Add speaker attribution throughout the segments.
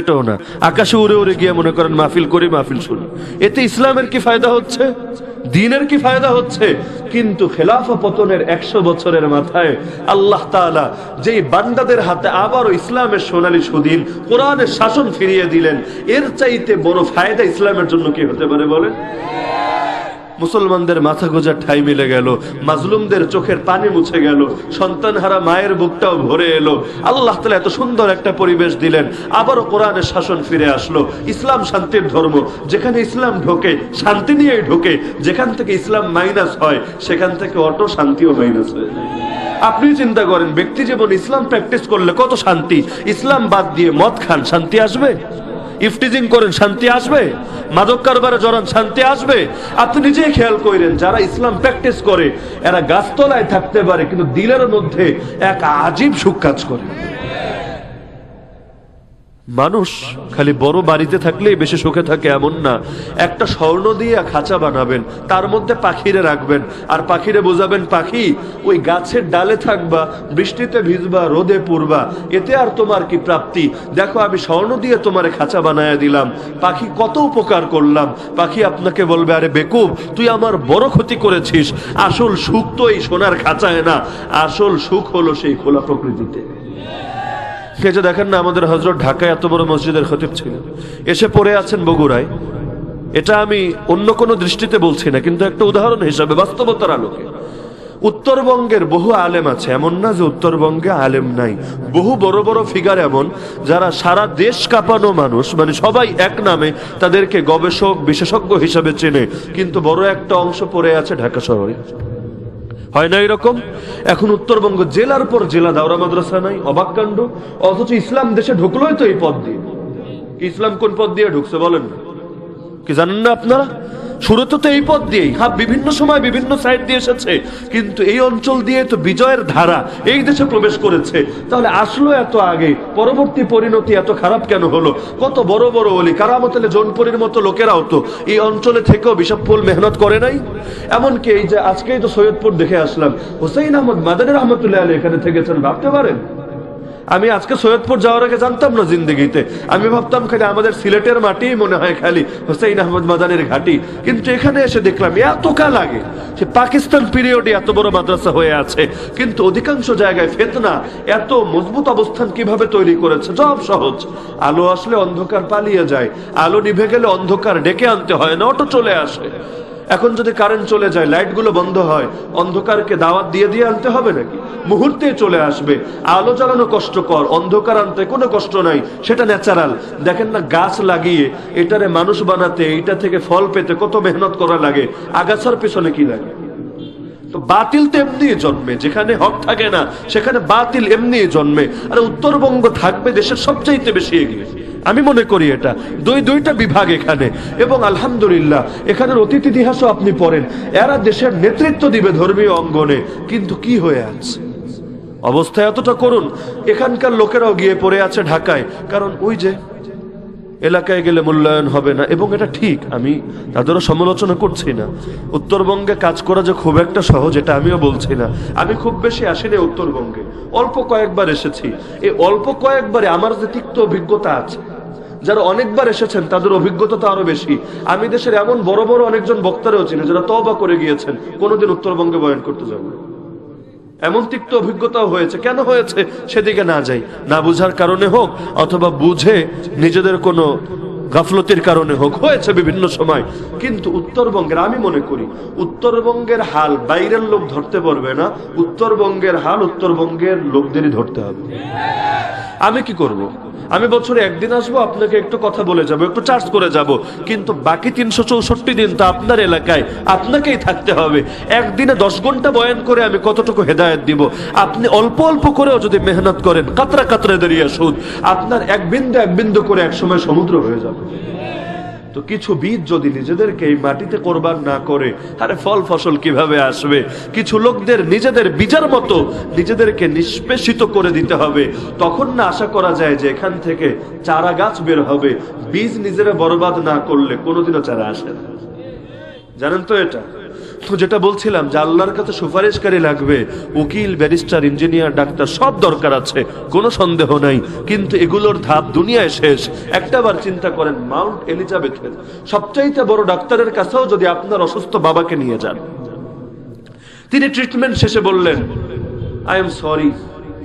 Speaker 1: এটাও না। আকাশে উড়ে উড়ে গিয়ে মনে করেন মাহফিল করি, মাহফিল শুনি। এতে ইসলামের কি ফায়দা হচ্ছে? দিনের কি ফায়দা হচ্ছে? কিন্তু খেলাফা পতনের একশো বছরের মাথায় আল্লাহ তালা যেই বান্দাদের হাতে আবারও ইসলামের সোনালি সুদিন, কোরআনের শাসন ফিরিয়ে দিলেন, এর চাইতে বড় ফায়দা ইসলামের জন্য কি হতে পারে বলেন? মুসলমানদের মাথা গোজার ঠাই মিলে গেল, মাজলুমদের চোখের পানি মুছে গেল সন্তান হারা মায়ের বুকটাও ভরে এলো। আল্লাহ তালা এত সুন্দর একটা পরিবেশ দিলেন। আবারও কোরআনের শাসন ফিরে আসলো। ইসলাম শান্তির ধর্ম, যেখানে ইসলাম ঢোকে, শান্তি নিয়েই ঢোকে, যেখান থেকে ইসলাম মাইনাস হয়, সেখান থেকে অটো শান্তিও মাইনাস হয়ে যায়। আপনি চিন্তা করেন, ব্যক্তি জীবন ইসলাম প্র্যাকটিস করলে কত শান্তি? ইসলাম বাদ দিয়ে মদ খান, শান্তি আসবে? ইফটিজিং করেন, শান্তি আসবে। মাদক কারবারে জড়ান, শান্তি আসবে। আপনি নিজেই খেয়াল করেন যারা ইসলাম প্র্যাকটিস করে, এরা গাছতলায় থাকতে পারে, কিন্তু দিলের মধ্যে এক আজীব সুখ কাজ করে। মানুষ খালি বড় বাড়িতে থাকলেই বেশি সুখে থাকে এমন না। একটা স্বর্ণ দিয়ে খাঁচা বানাবেন, তার মধ্যে পাখিরে রাখবেন, আর পাখিরে বোঝাবেন, পাখি, ওই গাছের ডালে থাকবা, বৃষ্টিতে ভিজবা, রোদে পড়বা এতে আর তোমার কি প্রাপ্তি? দেখো, আমি স্বর্ণ দিয়ে তোমারে খাঁচা বানায় দিলাম। পাখি, কত উপকার করলাম। পাখি আপনাকে বলবে, আরে বেকুব, তুই আমার বড় ক্ষতি করেছিস। আসল সুখ তো এই সোনার খাঁচায় না। আসল সুখ হলো সেই খোলা প্রকৃতিতে। যে দেখেন না, আমাদের হজরত ঢাকায় এত বড় মসজিদের খতিব ছিলেন। এসে পড়ে আছেন বগুড়ায়। এটা আমি অন্য কোনো দৃষ্টিতে বলছি না, কিন্তু একটা উদাহরণ হিসাবে বাস্তবতার আলোকে। উত্তরবঙ্গের বহু আলেম আছে, এমন না যে উত্তরবঙ্গে আলেম নাই। বহু বড় বড় ফিগার এমন, যারা সারা দেশ কাঁপানো মানুষ মানে সবাই এক নামে তাদেরকে গবেষক, বিশেষজ্ঞ হিসাবে চেনে। কিন্তু বড় একটা অংশ পড়ে আছে ঢাকা শহরে। হয় না এরকম? এখন উত্তরবঙ্গ জেলার পর জেলা দাওরা মাদ্রাসা নাই, অবাক কাণ্ড। অথচ ইসলাম দেশে ঢুকলোই তো এই পথ দিয়ে। ইসলাম কোন পদ দিয়ে ঢুকছে বলেন কি জানেন না আপনারা? শুরুতে তো এই পথ দিয়েই। হ্যাঁ বিভিন্ন সময় বিভিন্ন সাইড দিয়ে এসেছে, কিন্তু এই অঞ্চল দিয়ে তো বিজয়ের ধারা এই দেশে প্রবেশ করেছে। তাহলে আসলো এত আগে, পরবর্তী পরিণতি এত খারাপ কেন হলো? কত বড় বড় অলি, কারামতলে জোনপুরের মতো লোকেরাও তো এই অঞ্চলে থেকেও বিষফুল মেহনত করে নাই? এমনকি এই যে আজকেই তো সৈয়দপুর দেখে আসলাম, হুসাইন আহমদ মাদানী রহমতুল্লাহ আলী এখানে থেকেছেন, ভাবতে পারেন? আমি আজকে সৈয়দপুর যাওয়ার আগে জানতাম না জিন্দগিতে। আমি ভাবতাম খালি আমাদের সিলেটের মাটি, মনে হয় খালি হোসেইন আহমদ মাদানের ঘাটি। কিন্তু এখানে এসে দেখলাম, এত কাল আগে সে পাকিস্তান পিরিয়ডে এত বড় মাদ্রাসা হয়ে আছে। কিন্তু অধিকাংশ জায়গায় ফেতনা, এত মজবুত অবস্থান কীভাবে তৈরি করেছে, সব সহজ। আলো আসলে অন্ধকার পালিয়ে যায়। আলো নিভে গেলে অন্ধকার ডেকে আনতে হয় না, অটো চলে আসে। এখন যদি কারেন্ট চলে যায় লাইটগুলো বন্ধ হয়, অন্ধকারকে দাওয়াত দিয়ে দিয়ে আনতে হবে নাকি? মুহূর্তে চলে আসবে। আলো জ্বালানো কষ্টকর, অন্ধকার আনতে কোনো কষ্ট নাই, সেটা ন্যাচারাল দেখেন না, গাছ লাগিয়ে এটারে মানুষ বানাতে, এটা থেকে ফল পেতে কত মেহনত করা লাগে, আগাছার পেছনে কি লাগে? তো বাতিল তো এমনি জন্মে, যেখানে হক থাকে না, সেখানে বাতিল এমনি জন্মে। আর উত্তরবঙ্গ থাকবে দেশের সবচাইতে বেশি এগিয়ে। আমি মনে করি এটা। দুই, দুইটা বিভাগ এখানে। এবং আলহামদুলিল্লাহ, এখানের অতীত ইতিহাসও আপনি পড়েন। এরা দেশের নেতৃত্ব দিবে ধর্মীয় অঙ্গনে। কিন্তু কি হয়ে আছে? অবস্থা এতটা করুন, এখানকার লোকেরাও গিয়ে পড়ে আছে ঢাকায়। কারণ ওই যে এলাকায় গেলে মূল্যায়ন হবে না। এবং এটা ঠিক, আমি তাদেরও সমালোচনা করছি না। উত্তরবঙ্গে কাজ করা যে খুব একটা সহজ, এটা আমিও বলছি না। আমি খুব বেশি আসিনি উত্তরবঙ্গে। অল্প কয়েকবার এসেছি। এই অল্প কয়েকবারে আমার যে তিক্ত অভিজ্ঞতা আছে যারা অনেকবার এসেছেন, তাদের অভিজ্ঞতা তো আরও বেশি। আমি দেশের এমন বড় বড় অনেকজন বক্তারাও চিনি যারা তবা করে গিয়েছেন, কোনোদিন উত্তরবঙ্গে বয়ন করতে যাব এমন তিক্ত অভিজ্ঞতাও হয়েছে। কেন হয়েছে? সেদিকে না যাই। না বুঝার কারণে হোক, অথবা বুঝে নিজেদের কোনো গাফলতির কারণে হোক, হয়েছে বিভিন্ন সময়। কিন্তু উত্তরবঙ্গের, আমি মনে করি, উত্তরবঙ্গের হাল বাইরের লোক ধরতে পারবে না, উত্তরবঙ্গের হাল উত্তরবঙ্গের লোকদেরই ধরতে হবে। আমি কি করব। আমি বছরে একদিন আসব, আপনাকে একটু কথা বলে যাব, একটু চার্জ করে যাব, কিন্তু বাকি তিনশো চৌষট্টি দিন তো আপনার এলাকায়, আপনাকেই থাকতে হবে। একদিনে দশ ঘণ্টা বয়ান করে আমি কতটুকু হেদায়ত দিব? আপনি অল্প অল্প করেও যদি মেহনত করেন, কাতরা কাতরা দাঁড়িয়ে সুদ আপনার এক বিন্দু এক বিন্দু করে একসময় সমুদ্র হয়ে যাবে। তো কিছু বীজ যদি নিজেদেরকে এই মাটিতে কোরবান না করে, আরে ফল ফসল কীভাবে আসবে? কিছু লোকদের নিজেদের বীজার মতো নিজেদেরকে নিষ্পেষিত করে দিতে হবে। তখন না আশা করা যায় যে এখান থেকে চারা গাছ বের হবে। বীজ নিজেরা বরবাদ না করলে কোনোদিনও চারা আসে না। জানেন তো এটা? তো যেটা বলছিলাম যে আল্লাহর কাছে সুপারিশকারী লাগবে, উকিল, ব্যারিস্টার, ইঞ্জিনিয়ার, ডাক্তার, সব দরকার আছে, কোনো সন্দেহ নাই। কিন্তু এগুলোর ধাপ দুনিয়ায় শেষ। একটাবার চিন্তা করেন, মাউন্ট এলিজাবেথের সবচাইতে বড় ডাক্তারের কাছেও যদি আপনার অসুস্থ বাবাকে নিয়ে যান। তিনি ট্রিটমেন্ট শেষে বললেন I am sorry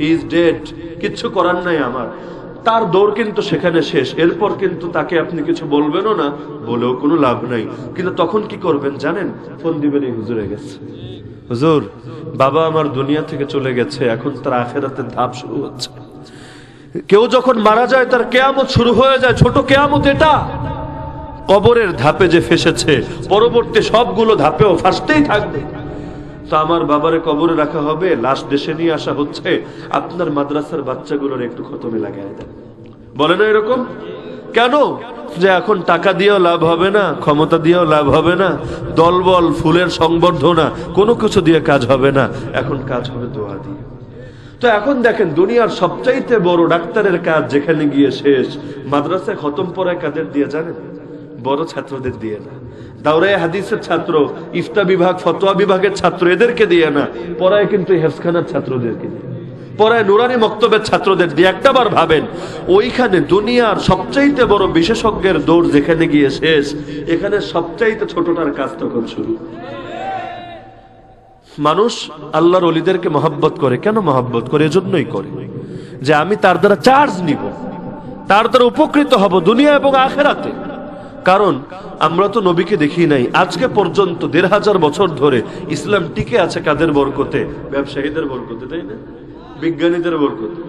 Speaker 1: is dead কিচ্ছু করার নাই আমার। তার দৌড় কিন্তু সেখানে শেষ। এরপর কিন্তু তাকে আপনি কিছু বলবেনও না, বলেও কোনো লাভ নাই। কিন্তু তখন কি করবেন জানেন? ফোন দিবেন, এই হুজুরে গেছে। হুজুর, বাবা আমার দুনিয়া থেকে চলে গেছে, এখন তার আখেরাতের ধাপ শুরু হচ্ছে। কেউ যখন মারা যায়, তার কেয়ামত শুরু হয়ে যায়। ছোট কেয়ামত এটা। কবরের ধাপে যে ফেসেছে, পরবর্তী সবগুলো ধাপেও ফাঁসতেই থাকবে। তো আমার বাবারে কবরে রাখা হবে, লাশ দেশে নিয়ে আসা হচ্ছে। আপনার মাদ্রাসার বাচ্চাগুলোর একটু খতমে লাগাই দেন। বলে না এরকম? কেন? যে এখন টাকা দিয়েও লাভ হবে না, ক্ষমতা দিয়েও লাভ হবে না, দলবল, ফুলের সংবর্ধনা, কোনো কিছু দিয়ে কাজ হবে না, এখন কাজ হবে দোয়া দিয়ে। তো এখন দেখেন, দুনিয়ার সবচাইতে বড় ডাক্তারের কাজ যেখানে গিয়ে শেষ, মাদ্রাসায় খতম পড়ায় কাদের দিয়ে জানেন? বড় ছাত্রদের দিয়ে না। দাউরাই হাদিসের ছাত্র, ইফতা বিভাগ, ফতোয়া বিভাগের ছাত্র এদেরকে দিয়ে না, পড়ায় কিন্তু হেফখানার ছাত্রদেরকে দিয়ে। পড়ায় নুরানি মক্তবের ছাত্রদের দিয়ে একটাবার ভাবেন, ওইখানে দুনিয়ার সবচাইতে বড় বিশেষজ্ঞের দৌড় যেখানে গিয়ে শেষ, এখানে সবচাইতে ছোটটার কাজ তখন শুরু। মানুষ আল্লাহর অলিদেরকে মহাব্বত করে, কেন মহাব্বত করে? এজন্যই করে। যে আমি তার দ্বারা চার্জ নিব, তার দ্বারা উপকৃত হব দুনিয়া এবং আখেরাতে। কারণ আমরা তো নবীকে দেখি নাই। আজকে পর্যন্ত দেড় হাজার বছর ধরে ইসলাম টিকে আছে কাদের বরকতে? ব্যবসায়ীদের বরকতে, তাই না? বিজ্ঞানীদের বরকতে,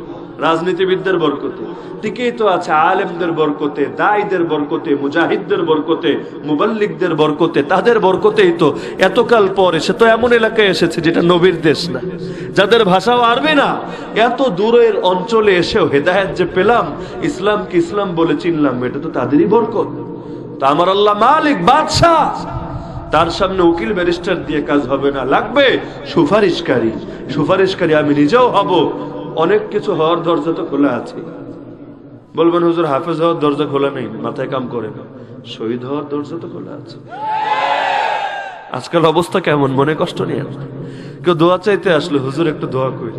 Speaker 1: রাজনীতিবিদদের বরকতে, টিকেই তো আছে আলেমদের বরকতে, দায়ীদের বরকতে, মুজাহিদদের বরকতে, মুবাল্লিকদের বরকতে, তাদের বরকতেই তো এতকাল পর এসে তো এমন এলাকায় এসেছে যেটা নবীর দেশ না। যাদের ভাষাও আরবি না, এত দূরের অঞ্চলে এসেও হেদায়েত যে পেলাম, ইসলামকে ইসলাম বলে চিনলাম, এটা তো তাদেরই বরকত। আমার আল্লাহ মালিক, বাদশাহ। তার সামনে উকিল, ব্যারিস্টার দিয়ে কাজ হবে না। লাগবে সুপারিশকারী। সুপারিশকারী, আমি নিজেও হব। অনেক কিছু হওয়ার দরজা তো খোলা আছে। বলবেন, হুজুর, হাফেজ হওয়ার দরজা খোলা নেই, মাথায় কাম করে না শহীদ হওয়ার দরজা তো খোলা আছে। আজকাল অবস্থা কেমন, মনে কষ্ট নিয়ে কেউ দোয়া চাইতে আসলে হুজুর, একটু দোয়া করে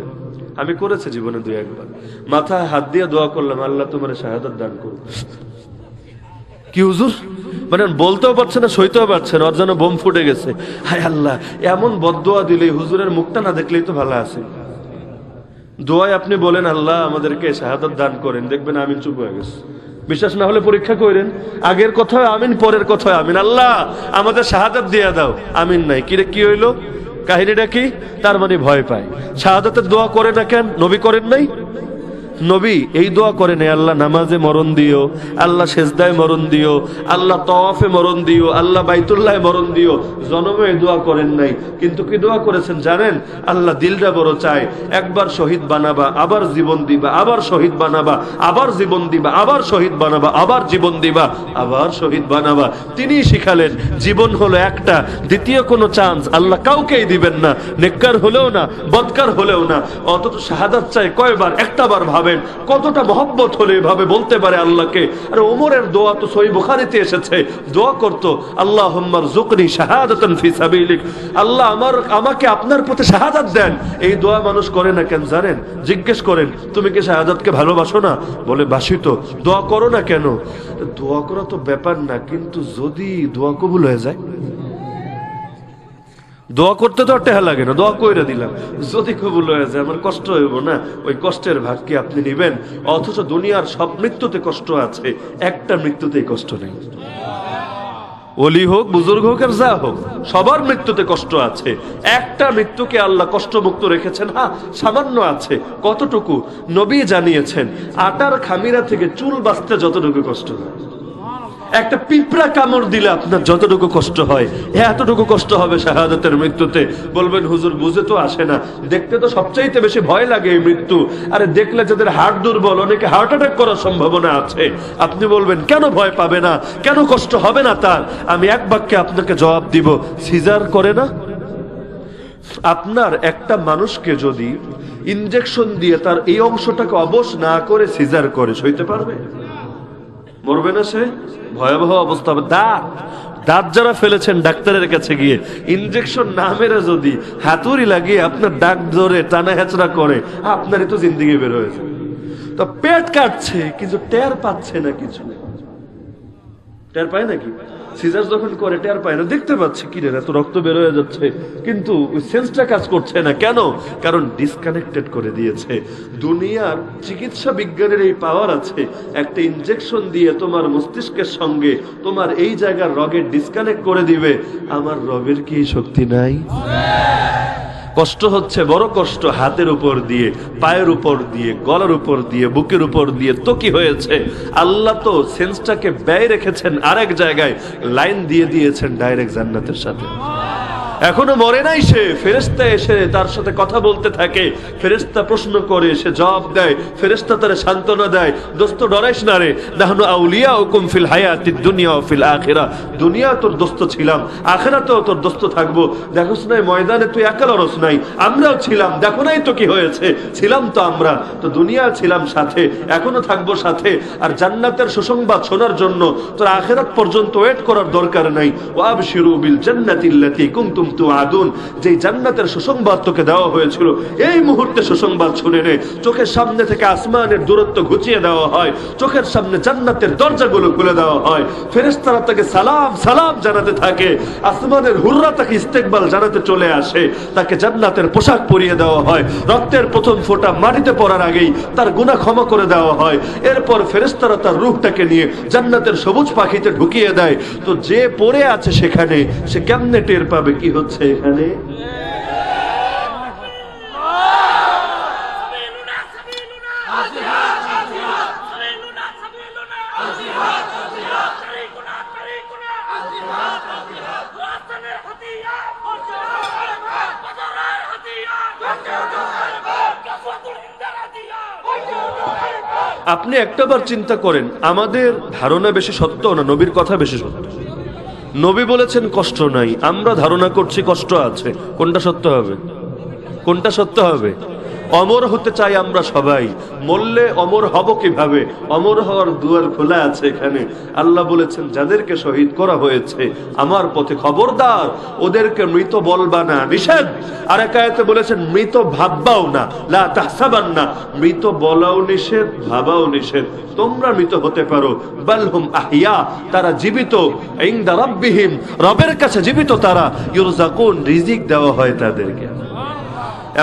Speaker 1: আমি করেছি জীবনে দুই একবার। মাথায় হাত দিয়ে দোয়া করলাম, আল্লাহ তোমার শাহাদাত দান করুন কি হুজুর? মানে বলতেও পারছে না, সইতেও পারছে না, ওর যেন বোম ফুটে গেছে। হায় আল্লাহ, এমন বদোয়া দিলে হুজুরের মুখটা না দেখলেই তো ভালো আছে। দোয়ায় আপনি বলেন, আল্লাহ আমাদেরকে শাহাদাত দান করেন, দেখবেন আমিন চুপ হয়ে গেছে। বিশ্বাস না হলে পরীক্ষা করেন, আগের কথায় আমিন, পরের কথায় আমিন। আল্লাহ, আমাদের শাহাদাত দিয়ে দাও। আমিন নাই। কিরে, কি হইল? কাহিনীটা কি? তার মানে ভয় পায়। শাহাদাতের দোয়া করে না কেন? নবী করেন নাই? নবী, এই দোয়া করে নেই, আল্লাহ নামাজে মরণ দিও, আল্লাহ সেজদায় মরণ দিও, আল্লাহ তওয়াফে মরণ দিও, আল্লাহ বাইতুল্লাহ মরণ দিও। জনমে দোয়া করেন নাই। কিন্তু কি দোয়া করেছেন জানেন? আল্লাহ দিলটা বড় চায়। একবার শহীদ বানাবা, আবার জীবন দিবা, আবার শহীদ বানাবা, আবার জীবন দিবা, আবার শহীদ বানাবা, আবার জীবন দিবা, আবার শহীদ বানাবা। তিনি শিখালেন, জীবন হলো একটা, দ্বিতীয় কোনো চান্স আল্লাহ কাউকেই দিবেন না। নেককার হলেও না, বদকার হলেও না। অথচ শাহাদাত চাই কয়বার? একটা বার একটাবার ভাবেন কতটা মহব্বত হলে এভাবে বলতে পারে আল্লাহকে। আর ওমরের দোয়া তো সই বুখারিতে এসেছে। দোয়া করতো আল্লাহ হম্মার জুকনি সাবিলিক। আল্লাহ আমার, আমাকে আপনার পথে শাহাদাত দেন। এই দোয়া মানুষ করে না কেন জানেন? জিজ্ঞেস করেন, তুমি কি শাহাদাতকে ভালোবাসো না? বলে, বাসি তো, দোয়া করো না কেন? দোয়া করা তো ব্যাপার না, কিন্তু যদি দোয়া কবুল হয়ে যায় দোয়া করতে তো টেহা লাগে না, দোয়া কইরা দিলাম। যদি কবুল হয়ে যায়, আমার কষ্ট হইব না, ওই কষ্টের ভাগ কি আপনি নিবেন? অথচ দুনিয়ার সব মৃত্যুতে কষ্ট আছে, একটা মৃত্যুতেই কষ্ট নেই। অলি হোক, বুজুর্গ হোক আর যা হোক, সবার মৃত্যুতে কষ্ট আছে। একটা মৃত্যুকে আল্লাহ কষ্টমুক্ত রেখেছেন হ্যাঁ সামান্য আছে, কতটুকু? নবী জানিয়েছেন, আটার খামিরা থেকে চুল বাঁচতে যতটুকু কষ্ট হয়। একটা পিঁপড়া কামড় দিলে আপনার যতটুকু কষ্ট হয়, এতটুকু কষ্ট হবে শাহাদাতের মৃত্যুতে। বলবেন, হুজুর, বুঝে তো আসে না। দেখতে তো সবচাইতে বেশি ভয় লাগে এই মৃত্যু। আরে, দেখলে যাদের হার্ট দুর্বল, অনেকে হার্ট অ্যাটাক করার সম্ভাবনা আছে। আপনি বলবেন, কেন ভয় পাবে না? কেন কষ্ট হবে না তার? আমি এক বাক্যে আপনাকে জবাব দিব, সিজার করে না? আপনার একটা মানুষকে যদি ইনজেকশন দিয়ে তার এই অংশটাকে অবশ না করে সিজার করে, সইতে পারবে? মরবে না সে? ভয়াবহ অবস্থা। হবে দাঁত। দাঁত যারা ফেলেছেন ডাক্তারের কাছে গিয়ে ইনজেকশন না মেরে যদি হাতুড়ি লাগিয়ে আপনার ডাক ধরে টানা হেঁচড়া করে, আপনারই তো জিন্দিগি বের হয়েছে তো পেট কাটছে, কিছু টের পাচ্ছে না কিছু টের পায় নাকি? সিজার যখন করে, টের পায় না। দেখতে পাচ্ছে, কি রে, এত রক্ত বের হয়ে যাচ্ছে। কিন্তু ওই সেন্সটা কাজ করছে না। কেন? কারণ ডিসকানেক্টেড করে দিয়েছে। দুনিয়ার চিকিৎসা বিজ্ঞানের এই পাওয়ার আছে। একটা ইনজেকশন দিয়ে তোমার মস্তিষ্কের সঙ্গে তোমার এই জায়গার রগের ডিসকানেক্ট করে দিবে। আমার রবের কি শক্তি নাই? কষ্ট হচ্ছে, বড় কষ্ট, হাতের উপর দিয়ে, পায়ের উপর দিয়ে, গলার উপর দিয়ে, বুকের উপর দিয়ে, তো কি হয়েছে? আল্লাহ তো সেন্সটাকে ব্যয় রেখেছেন আরেক জায়গায়, লাইন দিয়ে দিয়েছেন ডাইরেক্ট জান্নাতের সাথে। এখনও মরে নাই সে। ফেরেস্তা এসে তার সাথে কথা বলতে থাকে। ফেরেস্তা প্রশ্ন করে, সে জবাব দেয় ফেরেস্তা তারে সান্ত্বনা দেয়, দোস্ত, ডরাইস না রে। নাহনু আউলিয়া ও কুমফিল হায়াতি দুনিয়া ও ফিল আখেরা। দুনিয়া তোর দোস্ত ছিলাম, আখেরাতেও তোর দোস্ত থাকব। দেখোস নাই, ময়দানে তুই একা লড়স নাই, আমরাও ছিলাম। দেখো নাই তো কি হয়েছে? ছিলাম তো আমরা। তো দুনিয়া ছিলাম সাথে, এখনও থাকব সাথে। আর জান্নাতের সুসংবাদ শোনার জন্য তোর আখেরাত পর্যন্ত ওয়েট করার দরকার নাই। ওয়াব শিরু বিল জান্নাতিল্লাতি যেই জান্নাতের সুসংবাদ তোকে দেওয়া হয়েছিল, এই মুহূর্তে সুসংবাদ শুনে নে। চোখের সামনে থেকে আসমানের দূরত্ব ঘুচিয়ে দেওয়া হয়, চোখের সামনে জান্নাতের দরজাগুলো খুলে দেওয়া হয়। ফেরেশতারা তাকে সালাম সালাম জানাতে থাকে। আসমানের হুররা তাকে ইস্তেকবাল জানাতে চলে আসে। তাকে জান্নাতের পোশাক পরিয়ে দেওয়া হয়। রক্তের প্রথম ফোঁটা মাটিতে পড়ার আগেই তার গুনাহ ক্ষমা করে দেওয়া হয়। এরপর ফেরেশতারা তার রূপটাকে নিয়ে জান্নাতের সবুজ পাখিতে ঢুকিয়ে দেয়। তো যে পড়ে আছে সেখানে, সে কেমনে টের পাবে? কি হচ্ছে
Speaker 2: হচ্ছে এখানে।
Speaker 1: আপনি একটাবার চিন্তা করেন, আমাদের ধারণা বেশি সত্য না নবীর কথা বেশি সত্য? নবী বলেছেন, কষ্ট নাই। আমরা ধারণা করছি কষ্ট আছে। কোনটা সত্য হবে? কোনটা সত্য হবে? অমর হতে চাই আমরা সবাই। মরলে অমর হব কীভাবে? অমর হওয়ার দুয়ার খোলা আছে এখানে। আল্লাহ বলেছেন, যাদেরকে শহীদ করা হয়েছে, আমার পথে খবরদার, ওদেরকে মৃত বলবা না নিষেধ। আর একায়তে বলেছেন, মৃত ভাববাও না, লা না, মৃত বলাও নিষেধ, ভাবাও নিষেধ। তোমরা মৃত হতে পারো। বালহুম আহিয়া তারা জীবিত। ইনদা রাব্বিহিম, রবের কাছে জীবিত তারা। ইউরজাকুন, রিজিক দেওয়া হয় তাদেরকে।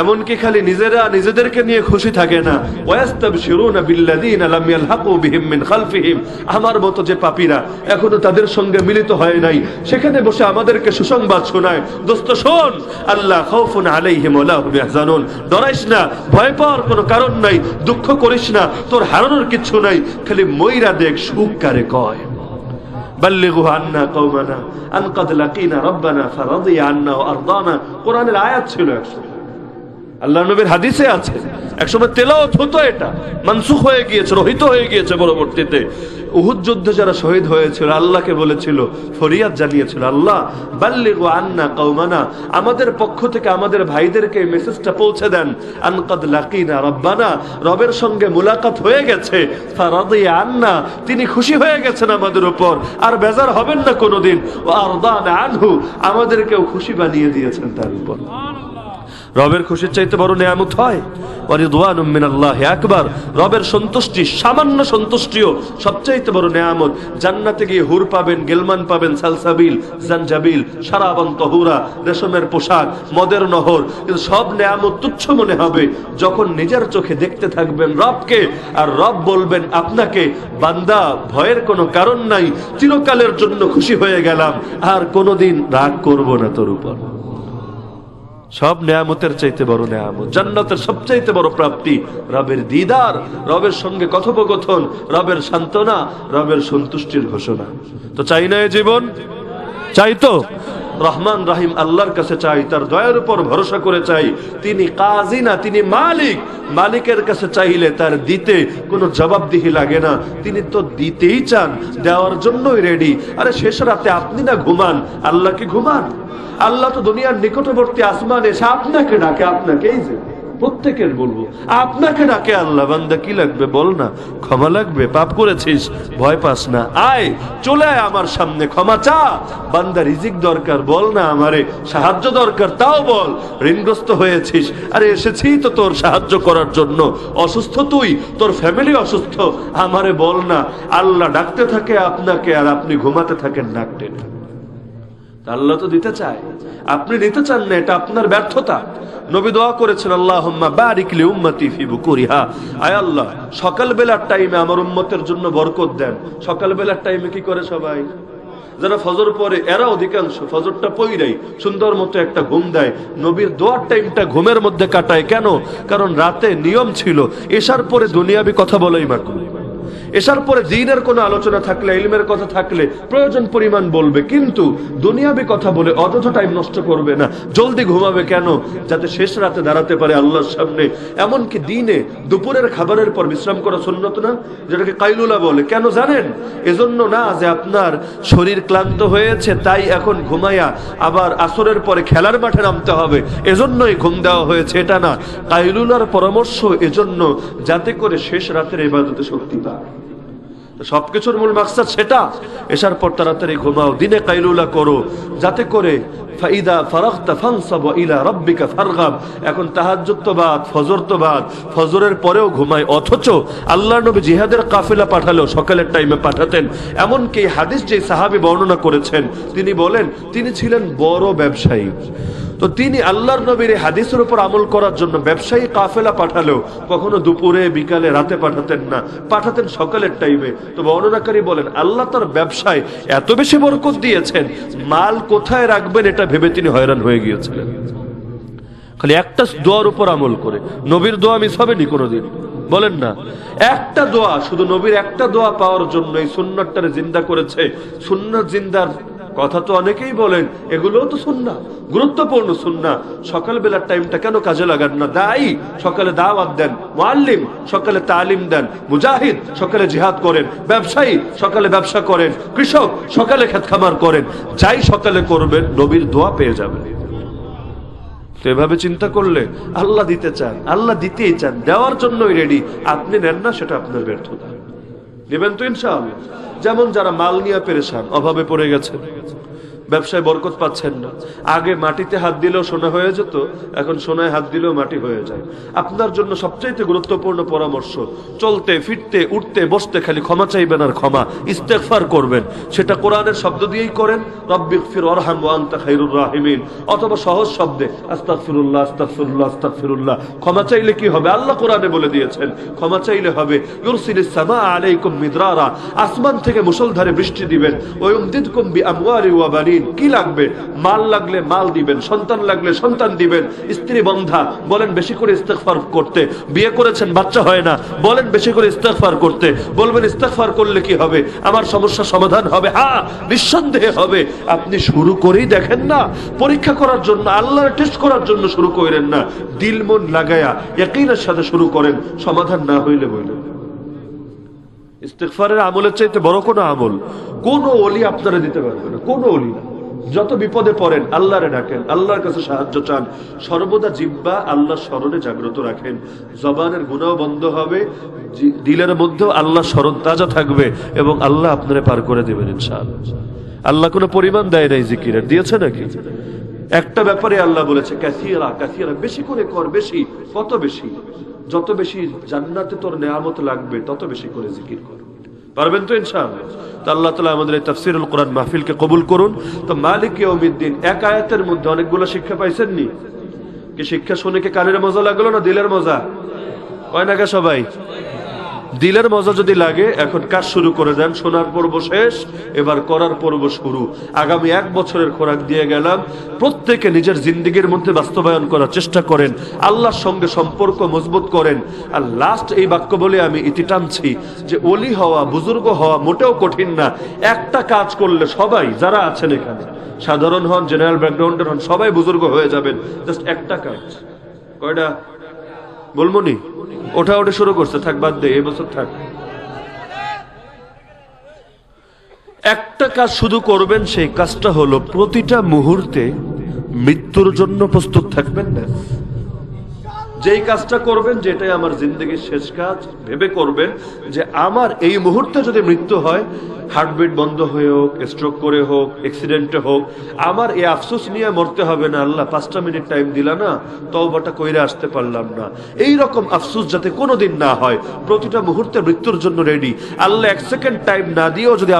Speaker 1: এমনকি খালি নিজেরা নিজেদেরকে নিয়ে খুশি থাকে না ওয়াস্তাবশিরুনা বিল্লাযীনা লাম ইয়ালহাকু বিহিম মিন খালফিহিম আমার মতো যে পাপীরা এখনো তাদের সঙ্গে মিলিত হয় নাই সেখানে বসে আমাদেরকে সুসংবাদ শোনায় দোস্ত শোন আল্লাহ খাউফুন আলাইহিম ওয়া লা হুম ইয়াহজানুন ডরাইস না ভয় পাওয়ার কোনো কারণ নাই দুঃখ করিস না তোর হারানোর কিচ্ছু নাই খালি মইরা দেখ সুখ কারে কয় بلغوا عنا قومنا أن قد لقينا ربنا فرضي عنا وأرضانا قرآن الآيات ছিল একশো আল্লাহ নবীর হাদিসে আছে। একসময় তেলাওয়াত হতো এটা। মানসুখ হয়ে গিয়েছে, রহিত হয়ে গিয়েছে পরবর্তীতে। উহুদ যুদ্ধে যারা শহীদ হয়েছিল, আল্লাহকে বলেছিল, ফরিয়াদ জানিয়েছিল, আল্লাহ, বাল্লিগু আন্না কওমানা, আমাদের পক্ষ থেকে আমাদের ভাইদেরকে এই মেসেজটা পৌঁছে দেন। আনকাদ লাকিনা রব্বানা, রবের সঙ্গে মুলাকাত হয়ে গেছে। আন্না, তিনি খুশি হয়ে গেছেন আমাদের উপর। আর বেজার হবেন না কোনোদিন। ও আরদান আনহু, আমাদেরকেও খুশি বানিয়ে দিয়েছেন তার উপর। রবের খুশির চাইতে বড় নেয়ামত হয়। ওয়ারিদওয়ানুম মিনাল্লাহি আকবার। রবের সন্তুষ্টি, সামান্য সন্তুষ্টিও সবচাইতে বড় নেয়ামত। জান্নাতে গিয়ে হুর পাবেন, গেলমান পাবেন, সালসাবিল, জানজাবিল, সারাবান তহুরা, রেশমের পোশাক, মদের নহর। কিন্তু সব নেয়ামত তুচ্ছ মনে হবে। যখন নিজের চোখে দেখতে থাকবেন রবকে, আর রব বলবেন আপনাকে, বান্দা, ভয়ের কোনো কারণ নাই, চিরকালের জন্য খুশি হয়ে গেলাম, আর কোনোদিন রাগ করব না তোর উপর। সব নেয়ামতের চাইতে বড় নেয়ামত, জান্নাতের সবচাইতে বড় প্রাপ্তি রবের দিদার, রবের সঙ্গে কথোপকথন, রবের সান্ত্বনা, রবের সন্তুষ্টির ঘোষণা। তো চাই না এ জীবন? চাই তো। রহমান রাহিম আল্লাহর কাছে চাই, তার দয়ের উপর ভরসা করে চাই। তিনি কাজী না, তিনি মালিক। মালিকের কাছে চাইলে তার দিতে কোনো জবাবদিহি লাগে না। তিনি তো দিতেই চান, দেওয়ার জন্যই রেডি আরে শেষ রাতে আপনি না ঘুমান? আল্লাহ কি ঘুমান? আল্লাহ তো দুনিয়ার নিকটবর্তী আসমান এসে আপনাকে ডাকে আপনাকে এই যে। প্রত্যেকের বলব, আপনাকে ডাকে আল্লাহ, বান্দা, কি লাগবে বল না? ক্ষমা লাগবে, পাপ করেছিস, ভয় পাস না। আয়, চলে আয় আমার সামনে, ক্ষমা চা। বান্দা, রিজিক দরকার, বল না আমারে, সাহায্য দরকার, তাও বল। ঋণগ্রস্ত হয়েছিস, আরে এসেছি তো তোর সাহায্য করার জন্য। অসুস্থ তুই, তোর ফ্যামিলি অসুস্থ, আমারে বল না। আল্লাহ ডাকতে থাকে আপনাকে, আর আপনি ঘুমাতে থাকেন, নাক টেনে। আল্লাহ তো দিতে চায়। আপনি নিতে চান না, এটা আপনার ব্যর্থতা। নবী দোয়া করেছেন, আল্লাহুম্মা বারিক লি উম্মতি ফি বুকুরিহা। আয় আল্লাহ সকাল বেলার টাইমে আমার উম্মতের জন্য বরকত দেন। সকাল বেলার টাইমে কি করে সবাই? যারা ফজর পরে এরা অধিকাংশ, ফজরটা পইরাই সুন্দর মতো একটা ঘুম দেয়। নবীর দোয়ার টাইমটা ঘুমের মধ্যে কাটায়। কেন? কারণ রাতে নিয়ম ছিল এসার পরে দুনিয়াবি কথা বলেই মাকুল এসার পরে দিনের কোনো আলোচনা থাকলে, ইলমের কথা থাকলে প্রয়োজন পরিমাণ বলবে। কিন্তু দুনিয়াবি কথা বলে অযথা টাইম নষ্ট করবে না। জলদি ঘুমাবে কেন? যাতে শেষ রাতে দাঁড়াতে পারে আল্লাহর সামনে। এমনকি দিনে দুপুরের খাবারের পর বিশ্রাম করা সুন্নত না? যেটাকে কাইলুলা বলে। কেন জানেন? এজন্য না যে আপনার শরীর ক্লান্ত হয়েছে, তাই এখন ঘুমাইয়া আবার আসরের পরে খেলার মাঠে নামতে হবে। এজন্যই ঘুম দেওয়া হয়েছে, এটা না। কাইলুলার পরামর্শ এজন্য যাতে করে শেষ রাতের ইবাদতে শক্তি পায়। সবকিছুর মূল মাকসাদ সেটা। এসার পর তাড়াতাড়ি ঘুমাও, দিনে কাইলুলা করো, যাতে করে ফাইদা ফারাগতা ফানসাব ইলা রাব্বিকা ফারগাব। এখন তাহাজ্জুদ তো ফজরের পরেও ঘুমায়, অথচ আল্লাহ নবী জিহাদের কাফেলা পাঠালেও সকালের টাইমে পাঠাতেন। এমনকি হাদিস যে সাহাবী বর্ণনা করেছেন, তিনি বলেন, তিনি ছিলেন বড় ব্যবসায়ী। তো তিনি আল্লাহর নবীর হাদিসের উপর আমল করার জন্য ব্যবসায়ী কাফেলা পাঠালেও কখনো দুপুরে, বিকালে, রাতে পাঠাতেন না। পাঠাতেন সকালের টাইমে তো বর্ণনাকারী বলেন, আল্লাহ তার ব্যবসায় এত বেশি বরকত দিয়েছেন, মাল কোথায় রাখবেন এটা ভেবে তিনি হয়রান হয়ে গিয়েছিলেন। খালি একটা দোয়ার উপর আমল করে। নবীর দোয়া মিস হবে নি কোনোদিন। বলেন না। একটা দোয়া, শুধু নবীর একটা দোয়া পাওয়ার জন্য এই সুন্নতটারে জিন্দা করেছে। সুন্নত জিন্দার কথা তো অনেকেই বলেন, এগুলোও তো সুন্না, গুরুত্বপূর্ণ সুন্না। সকাল বেলার টাইমটা কেন কাজে লাগান না? দায়ী, সকালে দাওয়াত দেন। মুআল্লিম, সকালে তালিম দেন। মুজাহিদ, সকালে জিহাদ করেন। ব্যবসায়ী, সকালে ব্যবসা করেন। কৃষক, সকালে খেত খামার করেন। যাই সকালে করবেন, নবীর দোয়া পেয়ে যাবেন। এভাবে চিন্তা করলে আল্লাহ দিতে চান, আল্লাহ দিতেই চান, দেওয়ার জন্যই রেডি আপনি নেন না, সেটা আপনার ব্যর্থতা। নেবেন তো ইনশাআল্লাহ। যেমন যারা মাল নিয়ে পেরেছান অভাবে পড়ে গেছেন ব্যবসায় বরকত পাচ্ছেন না। আগে মাটিতে হাত দিলেও সোনা হয়ে যেত, এখন সোনায় হাত দিলেও মাটি হয়ে যায়। আপনার জন্য সবচাইতে গুরুত্বপূর্ণ পরামর্শ, চলতে, ফিরতে, উঠতে, বসতে খালি ক্ষমা চাইবেন আর ক্ষমা, ইস্তেগফার করবেন। সেটা কোরআনের শব্দ দিয়েই করেন রব্বিক ফির অরহাম ওয়া আনতা খাইরুর রাহিমিন। অথবা সহজ শব্দে, আস্তাগফিরুল্লাহ আস্তাগফিরুল্লাহ আস্তাগফিরুল্লাহ। ক্ষমা চাইলে কি হবে? আল্লাহ কোরআনে বলে দিয়েছেন, ক্ষমা চাইলে হবে ইউরসিলিস সামা আলাইকুম মিদরারা। আসমান থেকে মুসলধারে বৃষ্টি দিবেন ওয়া ইউমদিদকুম বিআমওয়ালি ওয়া বানিন। কি লাগবে? মাল লাগলে মাল দিবেন, সন্তান লাগলে সন্তান দিবেন, স্ত্রী বন্ধা, বলেন বেশি করে ইস্তেগফার করতে। বিয়ে করেছেন, বাচ্চা হয় না, বলেন বেশি করে ইস্তেগফার করতে। বলবেন, ইস্তেগফার করলে কি হবে? আমার সমস্যা সমাধান হবে। হ্যাঁ নিঃসন্দেহে হবে। আপনি শুরু করেই দেখেন না, পরীক্ষা করার জন্য, আল্লাহর টেস্ট করার জন্য শুরু করেন না। দিল মন লাগায়া একইনের সাথে শুরু করেন, সমাধান না হইলে বললেন ইস্তেগফারের আমলের চাইতে বড় কোনো আমল, কোন অলি আপনারা দিতে পারবে না, কোন অলি না। যত বিপদে পড়েন, আল্লাহরে ডাকেন, আল্লাহর কাছে সাহায্য চান, সর্বদা জিব্বা আল্লাহ স্মরণে জাগ্রত রাখেন। জবানের গুণাও বন্ধ হবে দিলের মধ্যেও আল্লাহ স্মরণ তাজা থাকবে এবং আল্লাহ আপনারে পার করে দেবেন ইনশাআল্লাহ। আল্লাহ কোনো পরিমাণ দেয় নাই জিকিরের, দিয়েছে নাকি? একটা ব্যাপারে আল্লাহ বলেছে, কাসিরা কাসিরা, বেশি করে কর, বেশি, কত বেশি? যত বেশি জান্নাতে তোর নেয়ামত লাগবে, তত বেশি করে জিকির কর। পারবেন তো ইনশাআল্লাহ? তো আল্লাহ তালা আমাদের এই তাফসিরুল কোরআন মাহফিলকে কবুল করুন। তো মালিক ইয়ৌমিদ্দিন এক আয়াতের মধ্যে অনেকগুলো শিক্ষা পাইছেন নি? কি শিক্ষা শুনে কি কানের মজা লাগল না দিলের মজা? কয় না সবাই? দিলের মজা যদি লাগে, এখন কাজ শুরু করে দেন শোনার পর্ব শেষ, এবার করার পর্ব শুরু। আগামী এক বছরের খোরাক দিয়ে গেলাম, প্রত্যেকে নিজের জিন্দিগির মধ্যে বাস্তবায়ন করার চেষ্টা করেন, আল্লাহর সঙ্গে সম্পর্ক মজবুত করেন। আর লাস্ট এই বাক্য বলে আমি ইতি টানছি, যে অলি হওয়া, বুজুর্গ হওয়া মোটেও কঠিন না। একটা কাজ করলে সবাই, যারা আছেন এখানে, সাধারণ হন জেনারেল ব্যাকগ্রাউন্ডের হন, সবাই বুজুর্গ হয়ে যাবেন। জাস্ট একটা কাজ। কয়টা? বলব নি ওঠা, ওঠে শুরু করছে। থাক, বাদ দে এবছর থাক। একটা কাজ শুধু করবেন, সেই কাজটা হলো প্রতিটা মুহূর্তে মৃত্যুর জন্য প্রস্তুত থাকবেন না। যেই কাজটা করবেন, যেটাই আমার জিন্দগির শেষ কাজ, ভেবে করবেন যে আমার এই মুহূর্তে যদি মৃত্যু হয় হার্টবিট বন্ধ হয়ে হোক স্ট্রোক করে হোক অ্যাক্সিডেন্টে হোক, আমার এই আফসোস নিয়ে মরতে হবে না, আল্লাহ পাঁচটা মিনিট টাইম দিলা না, তওবাটা কইরে আসতে পারলাম না। এই রকম আফসোস যাতে কোনোদিন না হয়, প্রতিটা মুহূর্তে মৃত্যুর জন্য রেডি আল্লাহ এক সেকেন্ড টাইম না দিয়েও যদি